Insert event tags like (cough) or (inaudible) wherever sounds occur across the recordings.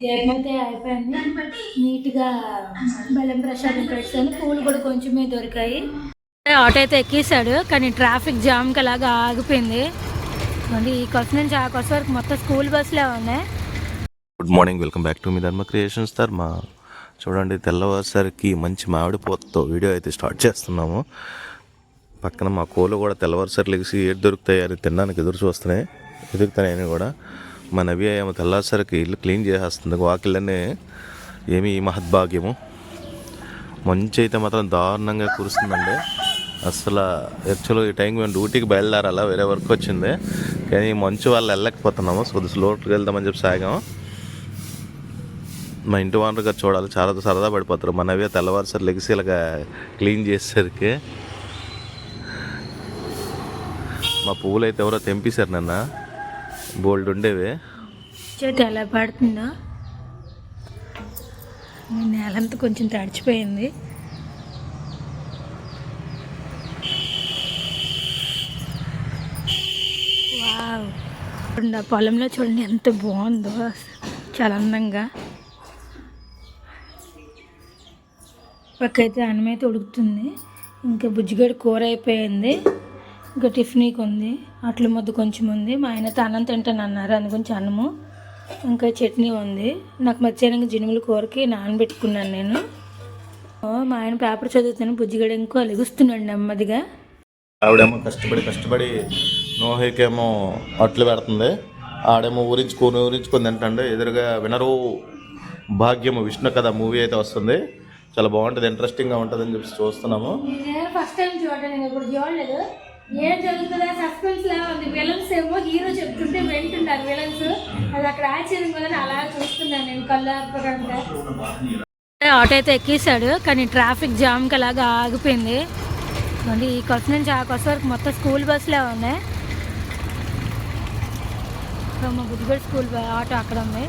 ఏమైతే అయిపోయింది. నీట్గా బెల్లం ప్రసాదం పెట్టాను. పూలు కూడా కొంచెమే దొరికాయి. ఆటో అయితే ఎక్కేసాడు కానీ ట్రాఫిక్ జామ్కి అలాగా ఆగిపోయింది. మళ్ళీ ఈ కొత్త నుంచి ఆ కొత్త వరకు మొత్తం స్కూల్ బస్సులే ఉన్నాయి. Good morning welcome back to me Dharma creations ధర్మ చూడండి తెల్లవారుసరికి మంచి మామిడి పూతతో వీడియో అయితే స్టార్ట్ చేస్తున్నాము. పక్కన మా కోళ్ళు కూడా తెల్లవారుసరి లెగిసి ఏడు దొరుకుతాయి అని తినడానికి ఎదురు చూస్తున్నాయి. ఎదుగుతున్నాయని కూడా. మా నవి ఏమో తెల్లవారుసరికి ఇల్లు క్లీన్ చేసేస్తుంది. వాకిళ్ళనే ఏమి ఈ మహద్భాగ్యము. మంచి అయితే మాత్రం దారుణంగా కురుస్తుందండి. అసలు యాక్చువల్గా ఈ టైంకి మేము డ్యూటీకి బయలుదేరాలా? వేరే వర్క్ వచ్చింది. కానీ మంచు వాళ్ళు వెళ్ళలేకపోతున్నాము. సో స్లోట్కి వెళ్దామని చెప్పి సాగాము మా ఇంటి ఓనర్ గారు చూడాలి. చాలా సరదా పడిపోతారు. మనవే తెల్లవారుసారి లెగిసి ఇలాగా క్లీన్ చేసేసరికి మా పువ్వులు అయితే ఎవరో తెంపేశారు నన్న. బోల్డ్ ఉండేవి. చేతి ఎలా పడుతుందో? నేలంతా కొంచెం తడిచిపోయింది. వావ్. చూడండి ఆ పొలంలో చూడండి ఎంత బాగుందో. చాలా అందంగా. పక్కైతే అన్నమైతే ఉడుకుతుంది. ఇంకా బుజ్జిగడ్డ కూర అయిపోయింది. ఇంకా టిఫిన్కి ఉంది అట్ల ముద్ద కొంచెం ఉంది. మా ఆయనతో అన్నం తింటాను అన్నారు. అందు కొంచెం అన్నము. ఇంకా చట్నీ ఉంది. నాకు మధ్యాహ్నం జినుముల కూరకి నానబెట్టుకున్నాను నేను. మా ఆయన పేపర్ చదువుతాను. బుజ్జిగడ ఇంకో లెగుస్తున్నాడు నెమ్మదిగా. ఆవిడేమో కష్టపడి కష్టపడి నోహికేమో అట్లు పెడుతుంది. ఆడేమో ఊరించుకొని ఊరించుకొని తింటండి. ఎదురుగా వినరు భాగ్యము విష్ణు కథ మూవీ అయితే వస్తుంది. చాలా బాగుంటుంది ఇంట్రెస్టింగ్గా ఉంటుంది అని చెప్పి చూస్తున్నాము. ఫస్ట్ టైం చూడండి ఇప్పుడు చూడలేదు. ఏం జరుగుతుందా సస్పెన్స్ లా ఉంది. విలన్స్ ఏమో హీరో చెప్తుంటే వింటుంటారు విలన్స్. అది అక్కడ ఆశ్చర్యం కదా అలా చూస్తున్నాను నేను కళ్ళాపకంగా ఆటో అయితే ఎక్కేసాడు కానీ ట్రాఫిక్ జామ్కి అలాగా ఆగిపోయింది. మళ్ళీ ఈ కొత్త నుంచి ఆ కొత్త వరకు మొత్తం స్కూల్ బస్సులే ఉన్నాయి. మా బుద్ధిగడ్ స్కూల్ ఆటో అక్కడ ఉంది.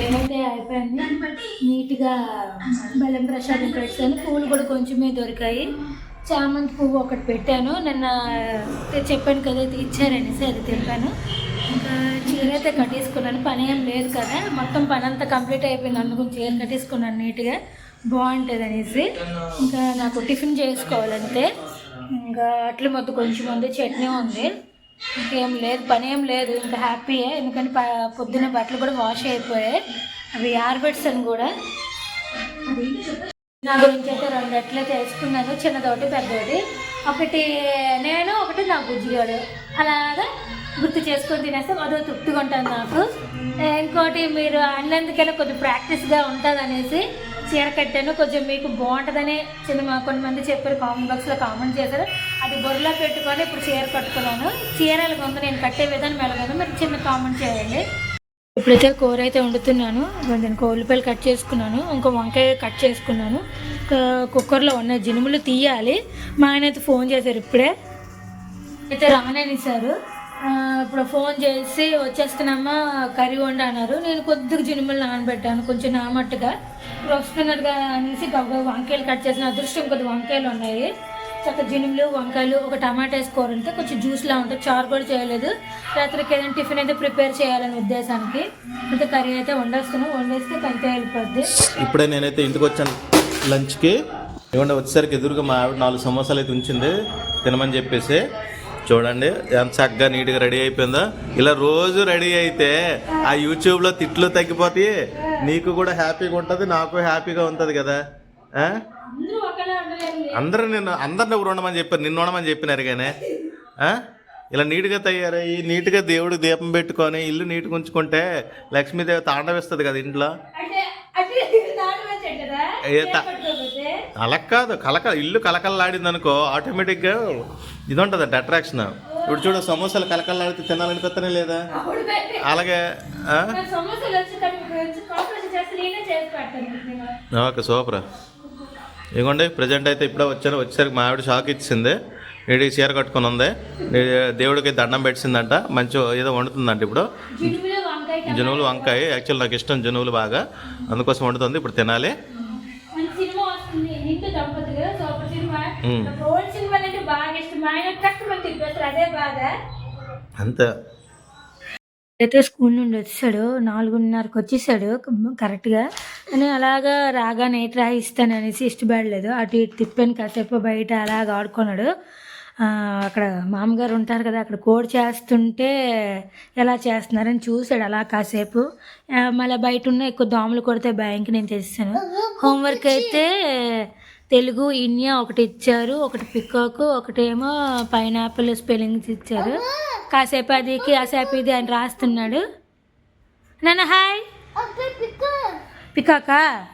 ఏమైతే అయిపోయింది. నీట్గా బెల్లం ప్రసాదం పెట్టాను. పూలు కూడా కొంచెమే దొరికాయి. చామంతి పువ్వు ఒకటి పెట్టాను. నిన్న చెప్పాను కదా ఇది ఇచ్చారనేసి అది తెంపాను ఇంకా చీర అయితే కట్టేసుకున్నాను. పని ఏం లేదు కదా. మొత్తం పని అంతా కంప్లీట్ అయిపోయింది. అందుకు చీర కట్టేసుకున్నాను నీట్గా. బాగుంటుంది అనేసి ఇంకా నాకు టిఫిన్ చేసుకోవాలంటే ఇంకా అట్ల మొత్తం కొంచెం ఉంది. చట్నీ ఉంది. ఇంకేం లేదు. పని ఏం లేదు. ఇంకా హ్యాపీయే ఎందుకంటే ప- పొద్దున్న బట్టలు కూడా వాష్ అయిపోయాయి. అవి ఆరబెట్టాను కూడా. నా గురించి అయితే రెండు ఎట్లా చేసుకున్నాను చిన్నదోటి పెద్దోటి ఒకటి నేను ఒకటి నా బుజ్జిగాడు. అలాగా గుర్తు చేసుకొని తినేస్తే అదో తృప్తిగా ఉంటుంది నాకు ఇంకోటి మీరు అన్నందుకైనా కొంచెం ప్రాక్టీస్గా ఉంటుంది అనేసి చీర కట్టాను. కొంచెం మీకు బాగుంటుందని చిన్న కొంతమంది చెప్పారు కామెంట్ బాక్స్లో కామెంట్ చేశారు. అది బొర్రలో పెట్టుకొని ఇప్పుడు చీర కట్టుకున్నాను. చీరలు కొంత నేను కట్టే విధానం వెళ్ళగలను మీరు చిన్న కామెంట్ చేయండి. ఇప్పుడైతే కూర అయితే వండుతున్నాను. దీనికి ఉల్లిపాయలు కట్ చేసుకున్నాను. ఇంకో వంకాయ కట్ చేసుకున్నాను. కుక్కర్లో ఉన్న జినుములు తీయాలి. మా ఆయన అయితే ఫోన్ చేశారు ఇప్పుడే. అయితే రాననిసారు ఇప్పుడు ఫోన్ చేసి వచ్చేస్తున్నామా కర్రీ వండి అన్నారు. నేను కొద్దిగా జినుములు నానబెట్టాను కొంచెం నామట్టుగా ఇప్పుడు వస్తున్నారుగా అనేసి వంకాయలు కట్ చేసిన అదృష్టం కొద్ది వంకాయలు ఉన్నాయి. చక్క జినుములు వంకాయలు ఒక టమాటా కూర ఉంటే కొంచెం జ్యూస్లా ఉంటుంది చారు కూడా చేయలేదు. రాత్రికి ఏదైనా టిఫిన్ అయితే ప్రిపేర్ చేయాలనే ఉద్దేశానికి. అయితే కర్రీ అయితే వండేస్తున్నాం. వండేస్తే కంటే వెళ్ళిపోద్ది ఇప్పుడే నేనైతే ఇంటికి వచ్చాను లంచ్కి. ఏమంటే వచ్చేసరికి ఎదురుగా మా ఆవిడ నాలుగు సమోసాలు అయితే ఉంచింది. తినమని చెప్పేసి. చూడండి ఎంత చక్కగా నీట్గా రెడీ అయిపోయిందో. ఇలా రోజు రెడీ అయితే ఆ యూట్యూబ్లో తిట్లు తగ్గిపోతాయి. నీకు కూడా హ్యాపీగా ఉంటుంది నాకు హ్యాపీగా ఉంటుంది కదా? అందరూ నిన్ను అందరిని ఒకరు ఉండమని చెప్పారు నిన్ను ఉండమని చెప్పినారు కానీ? ఇలా నీట్గా తయారయ్యి నీట్గా దేవుడు దీపం పెట్టుకొని ఇల్లు నీట్గా ఉంచుకుంటే లక్ష్మీదేవి తాండవిస్తుంది కదా ఇంట్లో? అలా కాదు? కలక ఇల్లు కలకలలాడింది అనుకో ఆటోమేటిక్గా ఇది ఉంటుందంట అట్రాక్షన్ ఇప్పుడు చూడు సమోసాలు కలకలలాడితే తినాలనిపిస్తేనే లేదా? అలాగే. Okay super. ఇదిగోండి ప్రజెంట్ అయితే ఇప్పుడే వచ్చాను వచ్చేసరికి మా ఆవిడ షాక్ ఇచ్చింది. నీటికి చీర కట్టుకొని ఉంది. దేవుడికి దండం పెట్టిందంట. మంచి ఏదో వండుతుందంట ఇప్పుడు. జనువులు వంకాయ యాక్చువల్ నాకు ఇష్టం జనువులు బాగా. అందుకోసం వండుతుంది. ఇప్పుడు తినాలి. అంతే. అయితే స్కూల్ నుండి వచ్చాడు నాలుగున్నరకు వచ్చేసాడు. కరెక్ట్గా అని అలాగా రాగానే ట్రై ఇస్తాను అనేసి ఇష్టపడలేదు అటు ఇటు తిప్పాను కాసేపు బయట అలాగ ఆడుకున్నాడు. అక్కడ మామగారు ఉంటారు కదా అక్కడ కోడ్ చేస్తుంటే ఎలా చేస్తున్నారని చూశాడు అలా కాసేపు. మళ్ళీ బయట ఉన్న ఎక్కువ దోమలు కొడితే భయంకి నేను తెస్తాను హోంవర్క్ అయితే తెలుగు ఇండియా ఒకటి ఇచ్చారు. ఒకటి పికాక్ ఒకటేమో పైనాపిల్ స్పెల్లింగ్స్ ఇచ్చారు. కాసేపు అది కాసేపు ఇది అని రాస్తున్నాడు. నాన్న హాయ్. పికాకా?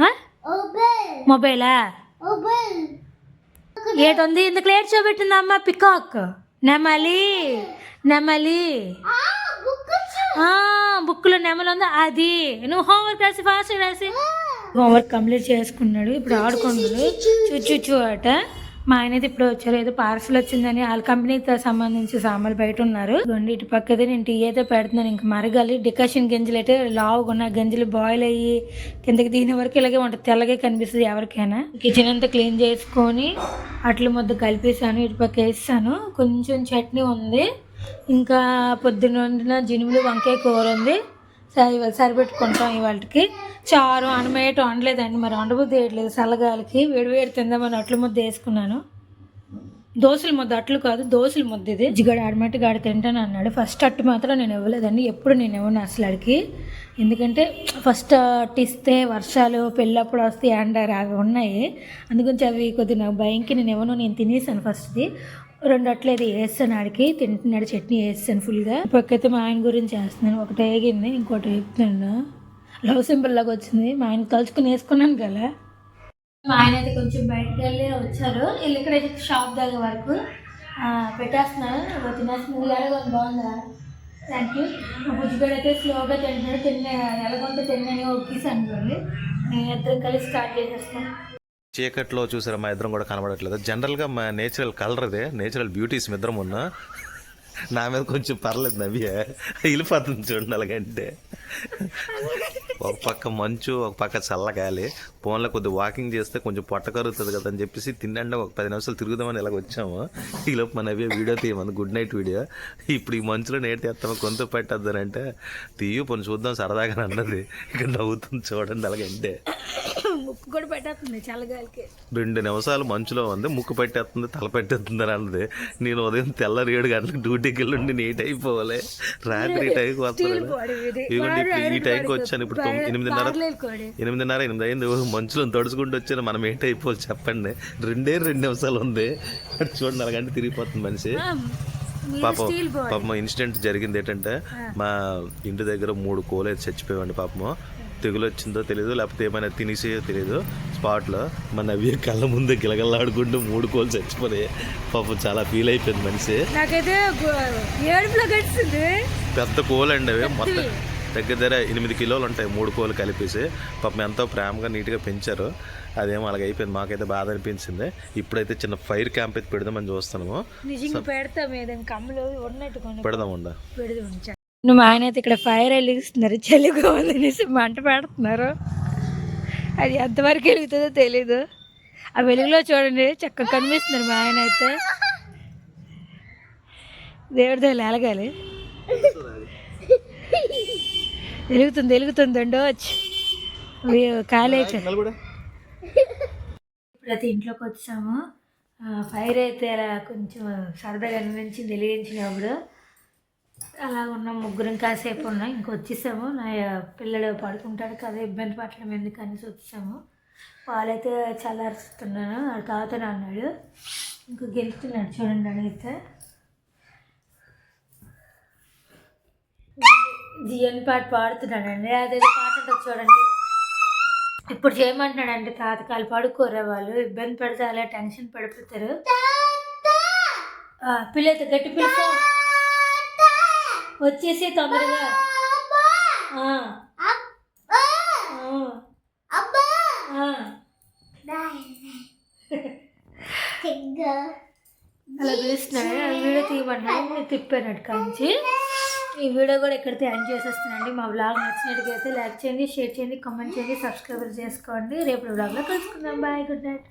ఆ? మొబైలా? ఏటుంది? ఇందుకు లేట్ చూపెట్టింది అమ్మ పికాక్? నెమలి నెమలి. బుక్లో నెమలి ఉంది? అది. నువ్వు హోంవర్క్ రాసి ఫాస్ట్ రాసి. హోంవర్క్ కంప్లీట్ చేసుకున్నాడు. ఇప్పుడు ఆడుకున్నాడు చుచ్చు అట. మా ఆయన అయితే ఇప్పుడు వచ్చారు. ఏదో పార్సల్ వచ్చిందని వాళ్ళ కంపెనీతో సంబంధించి సామాన్లు బయట ఉన్నారు. రెండు ఇటు పక్కదే నేను టీ అయితే పెడుతున్నాను. ఇంకా మరగాలి. డికాషన్ గింజలు అయితే లావుగా ఉన్న గింజలు బాయిల్ అయ్యి కిందకి దిగిన వరకు ఇలాగే ఉంటుంది తెల్లగే కనిపిస్తుంది ఎవరికైనా. కిచెన్ అంతా క్లీన్ చేసుకొని అట్ల ముద్ద కలిపేసాను ఇటు పక్క వేస్తాను. కొంచెం చట్నీ ఉంది. ఇంకా పొద్దున్న వండిన జినుములు వంకాయ కూర ఉంది. సరిపెట్టుకుంటాం ఇవాళకి. చారు అనమేయటం అనలేదండి. మరి వండబుద్ధి వేయట్లేదు చల్లగాలికి వేడి వేడి తిందామని అట్ల ముద్ద వేసుకున్నాను. దోశల ముద్ద అట్లు కాదు దోశల ముద్ద ఇది. జిగడ ఆడమట్టి ఆడ తింటాను అన్నాడు. ఫస్ట్ అట్టు మాత్రం నేను ఇవ్వలేదండి. ఎప్పుడు నేను ఇవ్వను అసలు అడికి ఎందుకంటే ఫస్ట్ అట్టు ఇస్తే వర్షాలు పెళ్ళప్పుడు వస్తే ఎండ అవి ఉన్నాయి. అందుగురించి అవి కొద్దిగా నాకు భయంకి నేను ఇవ్వను నేను తినేసాను ఫస్ట్ది. రెండు అట్లేదు వేస్తాను ఆడికి. తింటున్నాడు చట్నీ వేస్తాను ఫుల్గా. పక్కైతే మా ఆయన గురించి వేస్తున్నాను. ఒకటి వేగింది ఇంకోటి వేపుతున్నాను. లవ్ సింపుల్ లాగా వచ్చింది. మా ఆయన తలుచుకుని వేసుకున్నాను కదా. మా ఆయన అయితే కొంచెం బయటకు వెళ్ళి వచ్చారు. వీళ్ళు ఇక్కడ షాప్ దగ్గర వరకు పెట్టేస్తున్నాను తినేస్తున్నాను ఎలాగో బాగుందా? థ్యాంక్ యూ బుజ్జిగడ అయితే స్లోగా తింటున్నాడు. తిన్న ఎలాగొంటే తిన్నాను. ఒక్కీసాను నేను ఇద్దరం కలిసి స్టార్ట్ చేసేస్తాను చీకట్లో చూసారా మా ఇద్దరం కూడా కనబడట్లేదు. జనరల్గా మా నేచురల్ కలర్ అదే నేచురల్ బ్యూటీస్ మీ ఇద్దరం ఉన్నా. నా మీద కొంచెం పర్లేదు నవ్య. వెళ్ళిపోతుంది చూడండి అలాగంటే. ఒక పక్క మంచు ఒక పక్క చల్లగాలి ఫోన్లో కొద్ది వాకింగ్ చేస్తే కొంచెం పొట్ట కరుగుతుంది కదా అని చెప్పేసి తిండండి ఒక పది నిమిషాలు తిరుగుదామని ఇలాగ వచ్చాము. ఈలోపు మన నవ్య వీడియో తీయమంది. గుడ్ నైట్ వీడియో ఇప్పుడు ఈ మంచులో నేటి తెస్తాము కొంత పెట్టద్దానంటే తీయు పని చూద్దాం సరదాగా అన్నది. ఇక నవ్వుతుంది చూడండి అలాగంటే ముక్కు కూడా పెట్టేస్తుంది చల్లగాలికి రెండు నిమిషాలు మంచులో ఉంది ముక్కు పెట్టేస్తుంది తల పెట్టేస్తుంది అని అన్నది. నేను ఉదయం తెల్లారి ఏడు గంటలకు డ్యూటీకి వెళ్ళి నీట్ అయిపోవాలి రాత్రి ఈ టైంకి వస్తాను. ఈ టైంకి వచ్చాను. ఇప్పుడు ఎనిమిదిన్నర ఎనిమిదిన్నర ఎనిమిది అయింది. ఓ మంచులో తడుచుకుంటూ వచ్చాను మనం ఏంటి అయిపోవాలి చెప్పండి. రెండే రెండు నిమిషాలు ఉంది. చూడండి అలాగంటే తిరిగిపోతుంది మనిషి. పాపం పాపం ఇన్సిడెంట్ జరిగింది ఏంటంటే మా ఇంటి దగ్గర మూడు కోలు అయితే చచ్చిపోయామండి పాపము. తెగులు వచ్చిందో తెలియదు లేకపోతే ఏమైనా తినేసేయో తెలియదు స్పాట్లో మన నవ్య కళ్ళ ముందే గిలగల్లాడుకుంటూ మూడు కోలు చచ్చిపోయాయి పాపం చాలా ఫీల్ అయిపోయింది మనిషి. పెద్ద కోలు అండి అవి మొత్తం. దగ్గర దగ్గర ఎనిమిది కిలోలు ఉంటాయి మూడు కోలు కలిపేసి. పాపం ఎంతో ప్రేమగా నీట్గా పెంచారు. అదేమో అలాగ అయిపోయింది. మాకైతే బాధ అనిపించింది. ఇప్పుడైతే చిన్న ఫైర్ క్యాంప్ అయితే పెడదామని చూస్తున్నాము. పెడదాం నువ్వు ఆయన అయితే ఇక్కడ ఫైర్ వెలిగిస్తున్నారు. చలిగా ఉందనేసి మంట పెడుతున్నారు. అది ఎంతవరకు వెలుగుతుందో తెలీదు. ఆ వెలుగులో చూడండి చక్కగా కనిపిస్తున్నారు మా ఆయన అయితే. దేవుడితో ఎలగాలి (laughs) వెలుగుతుంది వెలుగుతుంది వచ్చి ఖాళీ ప్రతి ఇప్పుడైతే ఇంట్లోకి వచ్చాము. ఫైర్ అయితే అలా కొంచెం సరదాగా అనిపించింది వెలిగించినప్పుడు. అలా ఉన్నాం ముగ్గురం కాసేపు ఉన్నాం ఇంక వచ్చేసాము. నా పిల్లలు పడుకుంటాడు కదా ఇబ్బంది పట్టడం ఎందుకు అనేసి వచ్చాము. పాలైతే చల్లారుస్తున్నాను అది తాగుతాను అన్నాడు ఇంకో గెలుస్తున్నాడు చూడండి అడిగితే. జియన్ పాట పాడుతున్నాడండి. అదేదో పాట ఉంటుంది చూడండి. ఇప్పుడు చేయమంటున్నాడంటే తాతకాలు పడుకోరే వాళ్ళు. ఇబ్బంది పెడితే అలా టెన్షన్ పడిపోతారు. ఆ, పిల్లయితే గట్టి పిలుచు వచ్చేసి తొందరగా. అలా పిలుస్తున్నాడు. ఆ వీడియో తీయమన్నాడు నేను తిప్పాను అటు కాంచి ఈ వీడియో కూడా ఇక్కడితో ఎండ్ చేసేస్తున్నానండి. మా బ్లాగ్ నచ్చినట్టుగా అయితే లైక్ చేయండి షేర్ చేయండి కామెంట్ చేయండి సబ్స్క్రైబర్ చేసుకోండి. రేపు బ్లాగ్లో కలుసుకుందాం. Bye good night